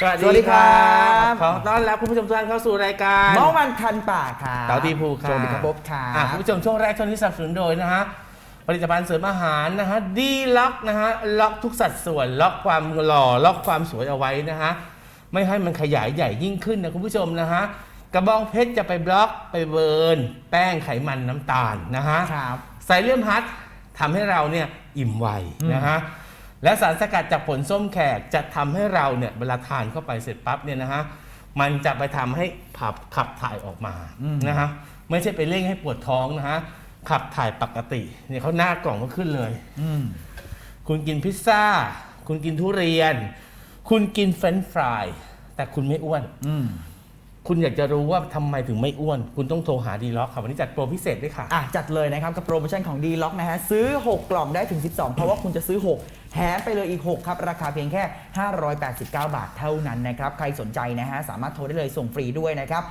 สวัสสวัสดีดีคครัรับบขอต้อนรับคุณผู้ชมทุกท่านเข้าสู่รายการเมื่อวันคันปากครับเต๋าตีภูค่ะสวัสดีครับบ๊อบครัอะบคุณผู้ชมช่วงแรกช่วงนี้สนับสนุนโดยนะฮะผลิตภัณฑ์เสริมอาหารนะฮะดีล็อกนะฮะล็อกทุกสัดส่วน ล็อกความหล่อล็อกความสวยเอาไว้นะฮะไม่ให้มันขยายใหญ่ยิ่งขึ้นนะคุณผู้ชมนะฮะกระบองเพชรจะไปบล็อกไปเบิร์นแป้งไขมันน้ำตาลนะฮะครับไซเลียมฮัททำให้เราเนี่ยอิ่มไวอืมนะฮะ และสารสกัดจากผลส้มแขกจะทำให้เราเนี่ยเวลาทานเข้าไปเสร็จปั๊บเนี่ยนะฮะมันจะไปทำให้ขับขับถ่ายออกมานะฮะไม่ใช่ไปเร่งให้ปวดท้องนะฮะขับถ่ายปกติเนี่ยเขาหน้ากล่องก็ขึ้นเลยอคุณกินพิซซ่า คุณกินทุเรียน คุณกินเฟรนช์ฟราย แต่คุณไม่อ้วนอคุณอยากจะรู้ว่าทำไมถึงไม่อ้วน คุณต้องโทรหาดีล็อกค่ะวันนี้จัดโปรพิเศษด้วยค่ะอะ จัดเลยนะครับ กับโปรโมชั่นของ d l o c k นะฮะ ซื้อ 6 กล่องได้ถึง 12 เพราะว่าคุณจะซื้อ 6 แถมไปเลยอีก 6 ครับ ราคาเพียงแค่ 589 บาทเท่านั้นนะครับ ใครสนใจนะฮะ สามารถโทรได้เลยส่งฟรีด้วยนะครับ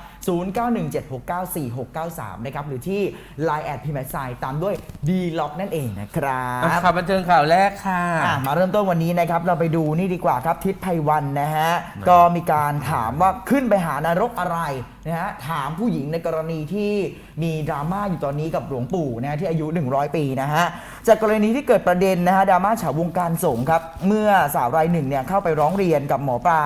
0917694693 นะครับ หรือที่ Line แอดพิมพ์ไซตามด้วย d l o c k นั่นเองนะครับข่าวบันเทิงข่าวแรกค่ะอะมาเริ่มต้นวันนี้นะครับ เราไปดูนี่ดีกว่าครับทิศไพวันนะฮะ ก็มีการถามว่าขึ้นไปหานรกอะไรนะฮะถามผู้หญิงในกรณีที่มีดราม่าอยู่ตอนนี้กับหลวงปู่นะฮะที่อายุ 100 ปีนะฮะจากกรณีที่เกิดประเด็นนะฮะดราม่าเฉาวงการสงฆ์ครับเมื่อสาวรายหนึ่งเนี่ยเข้าไปร้องเรียนกับหมอปลา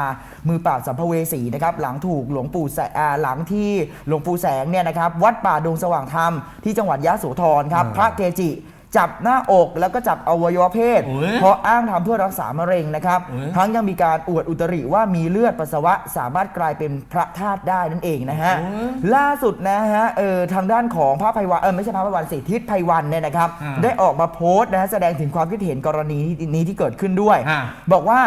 มือปราบสัมภเวสีนะครับหลังถูกหลวงปู่แสอ่าหลังที่หลวงปู่แสงเนี่ยนะครับวัดป่าดงสว่างธรรมที่จังหวัดยะโสธรครับอืมพระเกจิ จับหน้าอกแล้วก็จับอวัยวะเพศ โอ้ยเพราะอ้างทำเพื่อรักษามะเร็งนะครับ โอ้ย ทั้งยังมีการอวดอุตริว่ามีเลือดปัสสาวะ สามารถกลายเป็นพระธาตุได้นั่นเองนะฮะโอ้ยล่าสุดนะฮะเออทางด้านของพระไพวันเออไม่ใช่พระไพวันสิทิศไพวันเนี่ยนะครับ อ่าได้ออกมาโพสต์นะฮะแสดงถึงความคิดเห็นกรณีนี้ที่เกิดขึ้นด้วย อ่า บอกว่า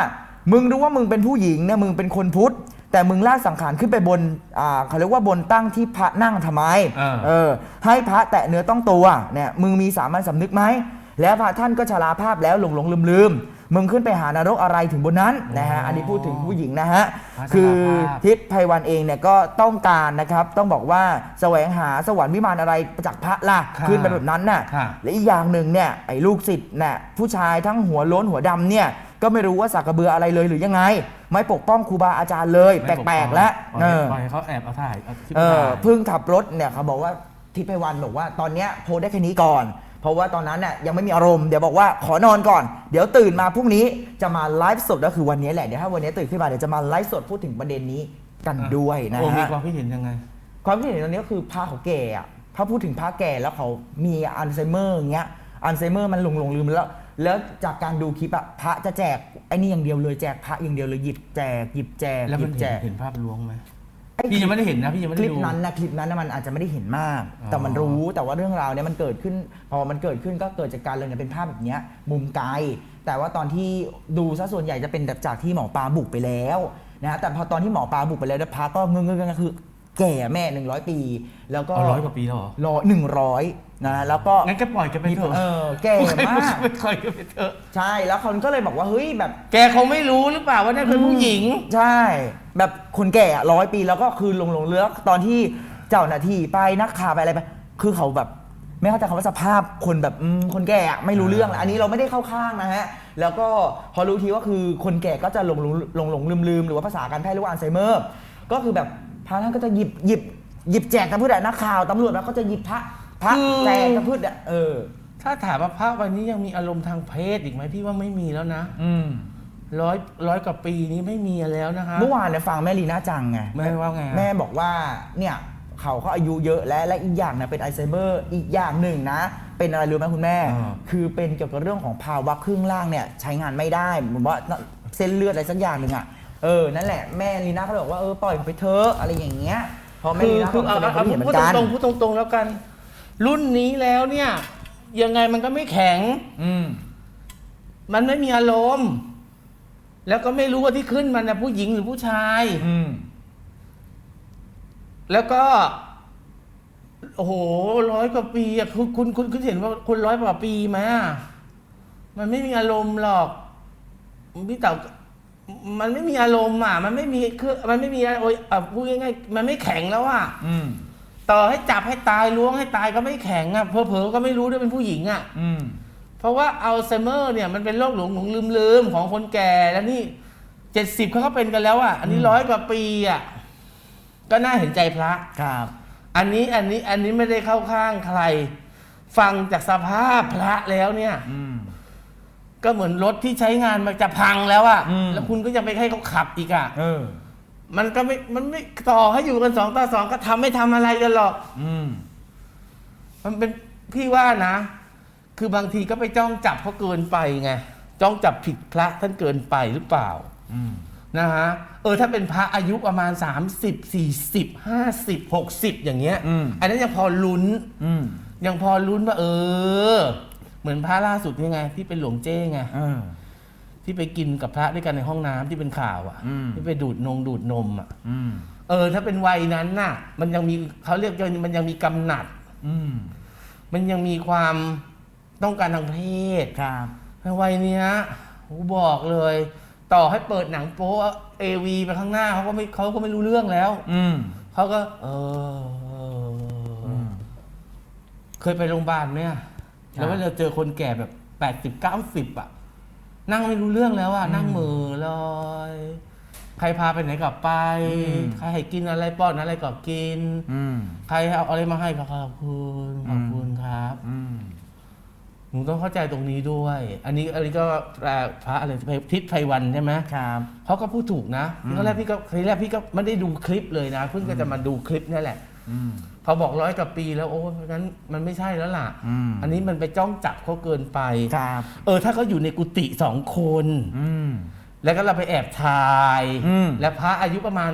มึงรู้ว่ามึงเป็นผู้หญิงเนี่ยมึงเป็นคนพุทธ แต่มึงลากสังขารขึ้นไปบนอ่าเขาเรียกว่าบนตั้งที่พระนั่งทำไมอ่าเออ ให้พระแตะเนื้อต้องตัวเนี่ยมึงมีสามัญสำนึกไหมแล้วพระท่านก็ชราภาพแล้วหลงหลงลืมลืมๆมึงขึ้นไปหานรกอะไรถึงบนนั้นนะฮะอันนี้พูดถึงผู้หญิงนะฮะพระชราภาพ คือทิศไพวันเองเนี่ยก็ต้องการนะครับต้องบอกว่าแสวงหาสวรรค์วิมานอะไรจากพระล่ะค่ะขึ้นไปแบบนั้นน่ะ ค่ะ และอีกอย่างหนึ่งเนี่ยไอ้ลูกศิษย์เนี่ยผู้ชายทั้งหัวโล้นหัวดำเนี่ย ก็ไม่รู้ว่าสักกระเบืออะไรเลยหรือยังไง ไม่ปกป้องครูบาอาจารย์เลย แปลกๆแล้วเอเอออปล่อยให้เขาแอบเอาถ่ายเอาคลิปเออถ่ายเพิ่งขับรถเนี่ยเขาบอกว่าทิศไพวันบอกว่าตอนเนี้ยโพสต์ได้แค่นี้ก่อน เพราะว่าตอนนั้นน่ยยังไม่มีอารมณ์เดี๋ยวบอกว่าขอนอนก่อน เดี๋ยวตื่นมาพรุ่งนี้จะมาไลฟ์สดก็คือวันนี้แหละเดี๋ยวถ้าวันนี้ตื่นขึ้นมาเดี๋ยวจะมาไลฟ์สดพูดถึงประเด็นนี้กันด้วยนะโอ้มีฮะความคิดเห็นยังไง ความคิดเห็นตอนนี้ก็คือพระเขาแก่อะถ้าพูดถึงพระแก่แล้วเขามีอัลไซเมอร์อย่างเงี้ยอัลไซเมอร์มันหลงหลงลืมแล้ว แล้วจากการดูคลิปอะพระจะแจกไอ้นี่อย่างเดียวเลยแจกพระอย่างเดียวเลยหยิบแจกหยิบแจกแล้วหยิมันบแจเห็นกเห็นภาพลวงไหมไอ้พี่ยังไม่ได้เห็นนะพี่ยังไม่คได้ลิปดู นั้นนะคลิปนั้นนะมันอาจจะไม่ได้เห็นมาก อ๋อ แต่มันรู้แต่ว่าเรื่องราวเนี่ยมันเกิดขึ้น พอมันเกิดขึ้นก็เกิดจากการเลยเนี่ยเป็นภาพแบบเนี้ยมุมไกล แต่ว่าตอนที่ดูซะส่วนใหญ่จะเป็นแบบจากที่หมอปลาบุกไปแล้วนะฮะแต่พอตอนที่หมอปลาบุกไปแล้วเนี่ยพระก็เงื้อๆก็คือ แก่แม่ 100 ปี แล้วก็เอาร้อยกว่าปีแล้วเหรอ รอหนึ่งร้อยนะฮะแล้วก็งั้นก็ปล่อยกันไปเถอะเออแก่มากไปปล่อยกันไปเถอะ ใช่แล้วคนก็เลยบอกว่าเฮ้ยแบบแกคงไม่รู้หรือเปล่าว่านั่นเป็นผู้หญิง ใช่ แบบคนแก่ร้อยปีแล้วก็คือลงลงเลือกตอนที่เจ้าหน้าที่ไปนักข่าวไปอะไรไป คือเขาแบบไม่เข้าใจคำว่าสภาพคนแบบอืมคนแก่อะไม่รู้เรื่องอะอันนี้เราไม่ได้เข้าข้างนะฮะ แล้วก็พอรู้ทีว่าคือคนแก่ก็จะหลงหลงหลงหลงลืมลืมหรือว่าภาษาการแพทย์เรียกว่าอัลไซเมอร์ ก็คือแบบ พระท่านก็จะหยิบหยิบหยิบแจกกับพืชอะนักข่าวตำรวจแล้วก็จะหยิบพระพระคือแจกกับพืชอะเออ ถ้าถามว่าพระวันนี้ยังมีอารมณ์ทางเพศอีกไหมพี่ว่าไม่มีแล้วนะอืมร้อยร้อยกว่าปีนี้ไม่มีแล้วนะคะเมื่อวานเนี่ยฟังแม่ลีน่าจังไงแม่ว่าไงอะ แม่บอกว่าเนี่ยเขาเขาอายุเยอะแล้วและอีกอย่างนะเป็นอัลไซเมอร์อีกอย่างหนึ่งนะ เป็นอะไรรู้ไหมคุณแม่ อ่า คือเป็นเกี่ยวกับเรื่องของภาวะครึ่งล่างเนี่ยใช้งานไม่ได้เหมือนว่าเส้นเลือดอะไรสักอย่างหนึ่งอะ เออนั่นแหละแม่ลีน่าก็เลยบอกว่าเออปล่อยเขาไปเถอะอะไรอย่างเงี้ยพอแม่คือลีน่าคือก็เอาแสดงคเอาวามเห็นเหมืพูอดนกันตรงๆพูดตรงๆแล้วกัน รุ่นนี้แล้วเนี่ยยังไงมันก็ไม่แข็ง อืม มันไม่มีอารมณ์ แล้วก็ไม่รู้ว่าที่ขึ้นมันนะผู้หญิงหรือผู้ชาย อืม แล้วก็ โอ้โหร้อยกว่าปีอะคุณคุณคุณคุณเห็นว่าคุณร้อยกว่าปีไหมอะมันไม่มีอารมณ์หรอกพี่เต๋า มันไม่มีอารมณ์อะ มันไม่มีคือมันไม่มีโอ้ยอะพูดง่ายๆมันไม่แข็งแล้วอะอืม ต่อให้จับให้ตายล้วงให้ตายก็ไม่แข็งอะเพอเพอๆก็ไม่รู้ด้วยเป็นผู้หญิงอะ อืม เพราะว่าอัลไซเมอร์เนี่ยมันเป็นโรคหลงหลงลืมลืมๆของคนแก่แล้วนี่เจ็ดสิบเขาก็เป็นกันแล้วอะ อันนี้ร้อยกว่าปีอะก็น่าเห็นใจพระ ครับ อันนี้อันนี้อันนี้ไม่ได้เข้าข้างใคร ฟังจากสภาพพระแล้วเนี่ย อืม ก็เหมือนรถที่ใช้งานมันจะพังแล้วอะอืม แล้วคุณก็ยังไปให้เขาขับอีกอะเออ มันก็ไม่มันไม่ต่อให้อยู่กันสองต่อสองก็ทำไม่ทำอะไรกันหรอก อืม มันเป็นพี่ว่านะ คือบางทีก็ไปจ้องจับเขาเกินไปไงจ้องจับผิดพระท่านเกินไปหรือเปล่าอืม นะฮะเออถ้าเป็นพระอายุประมาณ 30 40 50 60 อย่างเงี้ยอืมอันนั้นยังพอลุ้น อืม ยังพอลุ้นว่าเออ เหมือนพระล่าสุดนี่ไง ที่เป็นหลวงเจ้ไงเออที่ไปกินกับพระด้วยกันในห้องน้ำที่เป็นข่าวอะ อืม ที่ไปดูดนงดูดนมอะ อืม เออ ถ้าเป็นวัยนั้นน่ะ มันยังมีเขาเรียกว่ามันยังมีกำหนัด อืม มันยังมีความต้องการทางเพศครับ ในวัยเนี้ยผมบอกเลย ต่อให้เปิดหนังโป๊เอวีไปข้างหน้าเขาก็ไม่เขาก็ไม่รู้เรื่องแล้ว อืม เขาก็ เออเออเคยไปโรงพยาบาลไหมอะ แล้วเวลาเจอคนแก่แบบแปดสิบเก้าสิบอะนั่งไม่รู้เรื่องแล้วอะนั่งเหมือลอยใครพาไปไหนก็ไปอืมใครให้กินอะไรป้อนอะไรก็กินอืมใครเอาอะไรมาให้ก็ขอบคุณขอบคุณครับอืมหนูต้องเข้าใจตรงนี้ด้วย อันนี้อันนี้ก็แปลพระอะไรทิศไพวันใช่ไหมครับเขาก็พูดถูกนะอืมตอนแรกพี่ก็ทีแรกพี่ก็ไม่ได้ดูคลิปเลยนะ เพิ่งก็จะมาดูคลิปนี่แหละอืม พอบอกร้อยกว่าปีแล้วโอ้งั้นมันไม่ใช่แล้วล่ะอืมอันนี้มันไปจ้องจับเขาเกินไปครับเออถ้าเขาอยู่ในกุฏิสองคนอืมแล้วก็เราไปแอบถ่ายอืมและพระอายุประมาณ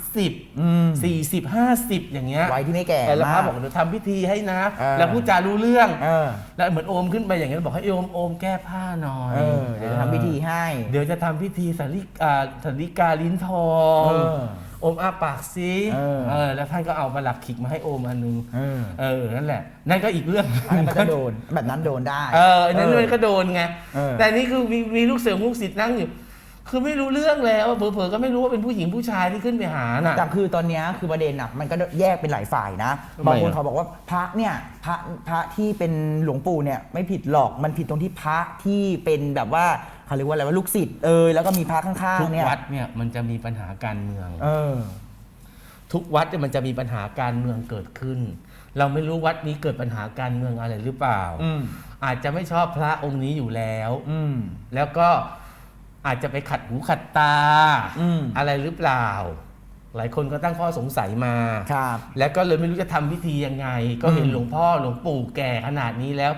30อืม40 50 อย่างเงี้ยวัยที่ไม่แก่แต่แล้วพมาระกบอกเดี๋ยวทำพิธีให้นะเออแล้วพูดจารู้เรื่องเออแล้วเหมือนโอมขึ้นไปอย่างนี้นบอกให้โอมโอมแก้ผ้าหน่อยเออเดี๋ยวจะทำพิธีให้ เดี๋ยวจะทำพิธีสาริกาสาริกาลิ้นทองเออ โอมอาปากซิเออ เออแล้วท่านก็เอามาหลักขิกมาให้โอมอันนึงเออเออนั่นแหละ นั่นก็อีกเรื่อง อันนั้นก็จะโดนแบบนั้นโดนได้ เอออันนั้นมันก็โดนไง เออ แต่นี่คือมีมีลูกเสือลูกศิษย์นั่งอยู่ คือไม่รู้เรื่องแล้วเผลอๆก็ไม่รู้ว่าเป็นผู้หญิงผู้ชายที่ขึ้นไปหาน่ะ แต่คือตอนเนี้ยคือประเด็นอะมันก็แยกเป็นหลายฝ่ายนะทำไมบางคนอะเขาบอกว่าพระเนี่ยพระพระที่เป็นหลวงปู่เนี่ยไม่ผิดหรอกมันผิดตรงที่พระที่เป็นแบบว่าเขาเรียกว่าอะไรว่าลูกศิษย์เออแล้วก็มีพระข้างทุกๆเนี่ยวัดเนี่ยมันจะมีปัญหาการเมือง เออ ทุกวัดเนี่ยมันจะมีปัญหาการเมืองเกิดขึ้น เราไม่รู้วัดนี้เกิดปัญหาการเมืองอะไรหรือเปล่า อืมอาจจะไม่ชอบพระองค์นี้อยู่แล้ว อืม แล้วก็ อาจจะไปขัดหูขัดตาอืมอะไรหรือเปล่า หลายคนก็ตั้งข้อสงสัยมาครับ แล้วก็เลยไม่รู้จะทำพิธียังไง ก็เห็นอืมหลวงพ่อหลวงปู่แก่ขนาดนี้แล้ว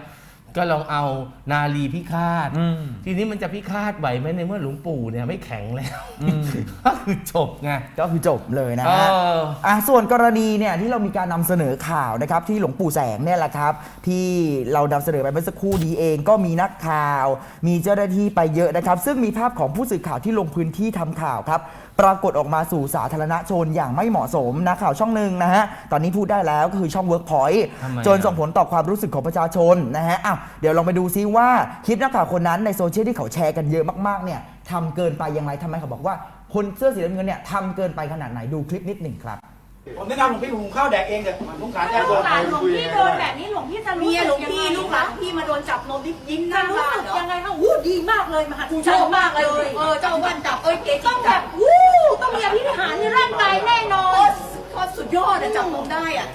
ก็ลองเอานาลีพิฆาต อืม ทีนี้มันจะพิฆาตไหวไหมในเมื่อหลวงปู่เนี่ยไม่แข็งแล้วอืมก็คือจบไงก็คือจบเลยนะเอฮะ อ อะส่วนกรณีเนี่ยที่เรามีการนำเสนอข่าวนะครับที่หลวงปู่แสงเนี่ยแหละครับ ที่เรานำเสนอไปเมื่อสักครู่นี้เองก็มีนักข่าว มีเจ้าหน้าที่ไปเยอะนะครับ ซึ่งมีภาพของผู้สื่อข่าวที่ลงพื้นที่ทำข่าวครับ ปรากฏออกมาสู่สาธารณชนอย่างไม่เหมาะสมนะข่าวช่องหนึ่งนะฮะตอนนี้พูดได้แล้วก็คือช่อง Workpoint ทำไมอะจนส่งผลต่อความรู้สึกของประชาชนนะฮะอ้าวเดี๋ยวลองไปดูซิว่าคลิปนักข่าวคนนั้นในโซเชียลที่เขาแชร์กันเยอะมากๆเนี่ยทำเกินไปอย่างไรทำไมเขาบอกว่า คนเสื้อสีน้ำเงินเนี่ยทำเกินไปขนาดไหนดูคลิปนิดหนึ่งครับ ผมแนะนำหลวงพี่หุงข้าวแดกเองเถอะมันสงสารแย่ลูตัวกหลานหลวงพี่โดนแบบนี้หลวงพี่จะรู้เมียสึหลวกงยังพี่ไงลูกหลานพี่มาโดนจับนมที่ยิ้มหจะน้ารู้บ้านสึกเหรอยังไงคะวู้ดีมากเลยมหัศกูจชรอรบย์มากเลยเลย เออเจ้าวันจับเอ้ยเก๋ต้องแบบวู้ ต้องมีอภินิหารในร่างกายแน่นอนตรโคตรสุดยอดอะจับนมได้อะ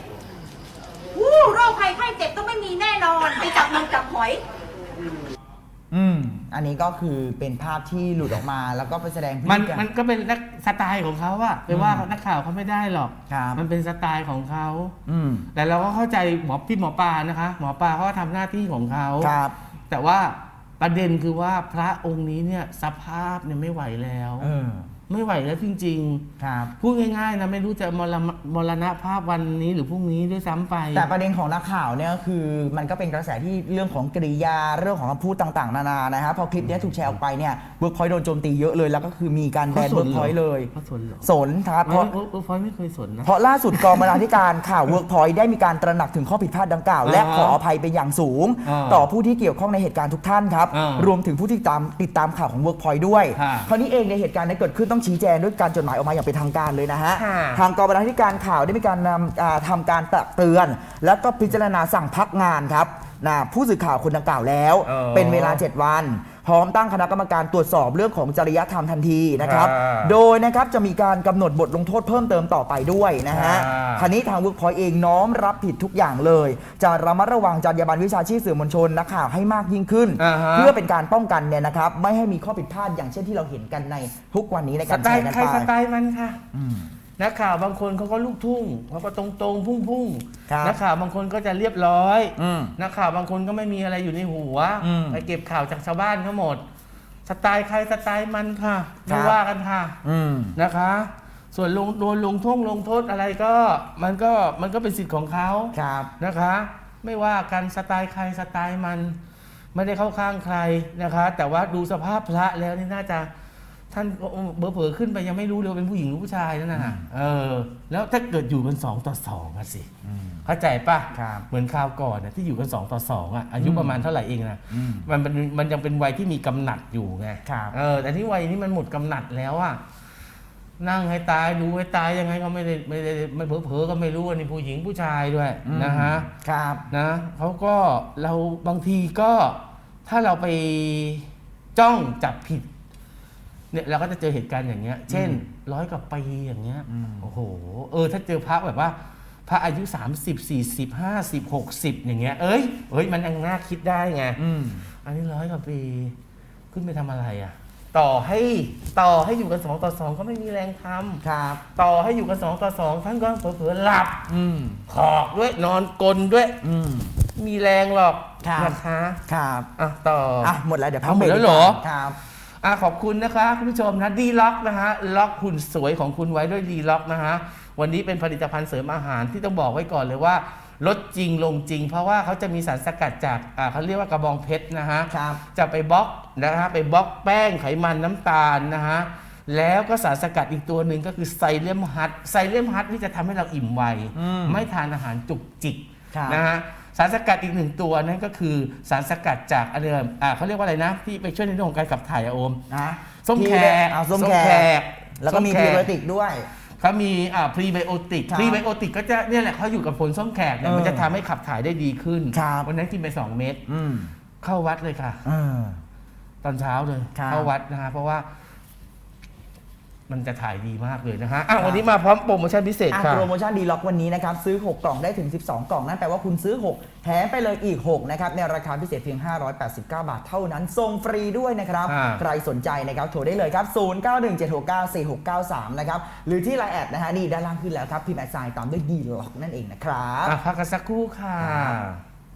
วู้โรคภัยไข้เจ็บต้องไม่มีแน่นอน ไปจับมันจับหอย อืม อันนี้ก็คือเป็นภาพที่หลุดออกมาแล้วก็ไปแสดงพฤมันติกรร มันก็เป็นนักสไตล์ของเขาอะไปว่านักข่าวเขาไม่ได้หรอก ครับ มันเป็นสไตล์ของเขา อืม แต่เราก็เข้าใจหมอพี่หมอปลานะคะ หมอปลาเขาก็ทำหน้าที่ของเขาครับ แต่ว่าประเด็นคือว่าพระองค์นี้เนี่ยสภาพเนี่ยไม่ไหวแล้ว เออ ไม่ไหวแล้วจริงครับๆพูดง่ายๆนะไม่รู้จะมรณมรณภาพวันนี้หรือพรุ่งนี้ด้วยซ้ำไป แต่ประเด็นของนักข่าวเนี่ยก็คือมันก็เป็นกระแสที่เรื่องของกริยาเรื่องของคำพูดต่างๆ นานานะครับพอคลิปเนี้ยถูกแชร์ออกไปเนี่ยเวิร์กพอยต์โดนโจมตีเยอะเลย แล้วก็คือมีการแบนเขาสเวินร์กเหรอพอยต์เลยเขาสนเหรอสนครับเพเพราะราะเออพอยไม่เคยสนนะ เพราะล่าสุดกองบรรณาธิการข่าว Workpoint ได้มีการตระหนักถึงข้อผิดพลาดดังกล่าว และอ่าฮะขออภัยเป็นอย่างสูง อ่าต่อผู้ที่เกี่ยวข้องในเหตุการณ์ทุกท่านครับ อ่ารวมถึงผู้ที่ตามติดตามข่าวของ Workpoint ด้วยค่ะคราวนี้เองในเหตุการณ์ที่เกิดขึ้นต้องชี้แจงด้วยการจดหมายออกมาอย่างเป็นทางการเลยนะฮะ ค่ะ ทางกองบรรณาธิการข่าวได้มีการนำอ่าทำการตักเตือน แล้วก็พิจารณาสั่งพักงานครับนะผู้สื่อข่าวคนดังกล่าวแล้ว เออ เป็นเวลา 7 วัน พร้อมตั้งคณะกรรมการตรวจสอบเรื่องของจริยธรรมทันทีนะครับ อ่าโดยนะครับจะมีการกำหนดบทลงโทษเพิ่มเติมต่อไปด้วยนะฮะอ่า คันนี้ทางเวิร์กพอยเองน้อมรับผิดทุกอย่างเลย จะระมัดระวังจรรยาบรรณวิชาชีพสื่อมวลชนนักข่าวให้มากยิ่งขึ้น อ่าฮะ เพื่อเป็นการป้องกันเนี่ยนะครับไม่ให้มีข้อผิดพลาดอย่างเช่นที่เราเห็นกันในทุกวันนี้ในสการไตแชล์ร์กันใครไปสไตล์มันค่ะ อืม นักข่าวบางคนเขาก็ลูกทุ่งเขาก็ตรงตรงๆพุ่งพุ่งๆครับนักข่าวบางคนก็จะเรียบร้อยอืมนักข่าวบางคนก็ไม่มีอะไรอยู่ในหัวอืมไปเก็บข่าวจากชาวบ้านเขาหมด สไตล์ใครสไตล์มันค่ะครัไม่บ ว่ากันค่ะ อืม นะคะ ส่วนลงโดนลงโทษลงโทษอะไรก็มันก็มันก็เป็นสิทธิ์ของเขาครับ นะคะ ไม่ว่ากันสไตล์ใครสไตล์มัน ไม่ได้เข้าข้างใครนะคะ แต่ว่าดูสภาพพระแล้วนี่น่าจะ ท่านเบอเผลอๆขึ้นไปยังไม่รู้เลยว่าเป็นผู้หญิงหรือผู้ชายนั่นน่ะเออ แล้วถ้าเกิดอยู่กันสองต่อสองอะสิเข้าใจปะครับเหมือนคราวก่อนนะที่อยู่กันสองต่อสองอะอายุประมาณเท่าไหร่เองนะอืมมันเป็นมันยังเป็นวัยที่มีกำหนัดอยู่ไงครับเออ แต่ที่วัยนี้มันหมดกำหนัดแล้วอะนั่งให้ตายดูให้ตายยังไงก็ไม่ได้ไม่ได้ไม่เผลอๆก็ไม่รู้ว่านี่ผู้หญิงผู้ชายด้วยอืมนะฮะครับนะเขาก็เราบางทีก็ถ้าเราไปจ้องจับผิด เนี่ยเราก็จะเจอเหตุการณ์อย่างเงี้ย เช่น ร้อยกว่าปีอย่างเงี้ยอืมโอ้โหเออถ้าเจอพระแบบว่า พระอายุ 30 40 50 60 อย่างเงี้ย เอ้ยเอ้ยมันยังน่าคิดได้ไงอืมอันนี้ร้อยกว่าปีขึ้นไปทำอะไรอะ ต่อให้ต่อให้อยู่กันสองต่อสองก็ไม่มีแรงทำครับ ต่อให้อยู่กันสองต่อสองท่านก็เผลอๆหลับอืมขอกด้วยนอนกลนด้วยอืมมีแรงหรอกครับนะคะครับอะต่อออะหมดแล้วเดี๋ยวพักเอาหมดบรกแล้วเหรอดีกาครับ อะขอบคุณนะคะ คุณผู้ชมนะดีล็อกนะฮะล็อกหุ่นสวยของคุณไว้ด้วยดีล็อกนะฮะวันนี้เป็นผลิตภัณฑ์เสริมอาหารที่ต้องบอกไว้ก่อนเลยว่าลดจริงลงจริง เพราะว่าเขาจะมีสารสกัดจากอ่าเขาเรียกว่ากระบองเพชรนะฮะครับจะไปบล็อกนะฮะไปบล็อกแป้งไขมันน้ำตาลนะฮะแล้วก็สารสกัดอีกตัวหนึ่งก็คือไซเลียมฮัตไซเลียมฮัตนี่จะทำให้เราอิ่มไว อืม ไม่ทานอาหารจุกจิกครับ นะฮะ สารสกัดอีกหนึ่งตัวนั่นก็คือสารสกัดจากอะไรอ่าเขาเรียกว่าอะไรนะ ที่ไปช่วยในเรื่องของการขับถ่ายอะโอม นะส้มแขกเอาส้มแขก แล้วก็มีส้พรีขไบโอติกด้วย เขามีอ่าพรีไบโอติก ครับพรีไบโอติกก็จะเนี่ยแหละเขาอยู่กับผลส้มแขกเนี่ยเออมันจะทำให้ขับถ่ายได้ดีขึ้น ครับ วันนั้นกินไป 2 เม็ดอืมเข้าวัดเลยค่ะ เออ ตอนเช้าเลย ครับเข้าวัดนะฮะเพราะว่า มันจะถ่ายดีมากเลยนะฮะอะวันนี้มาพร้อมโปรโมชั่นพิเศษอะค่ะ โปรโมชั่นดีล็อกวันนี้นะครับ ซื้อ 6 กล่องได้ถึง 12 กล่อง นั่นแปลว่าคุณซื้อ 6 แถมไปเลยอีก 6 นะครับ ในราคาพิเศษเพียง 589 บาทเท่านั้นส่งฟรีด้วยนะครับ อ่า ใครสนใจนะครับ โทรได้เลยครับ 0917694693 นะครับ หรือที่ไลน์แอดนะฮะ นี่ด้านล่างขึ้นแล้วครับพิมพ์แอดไซน์ตามด้วยดีล็อกนั่นเองนะครับ อะพักกันสักครู่ค่ะครับ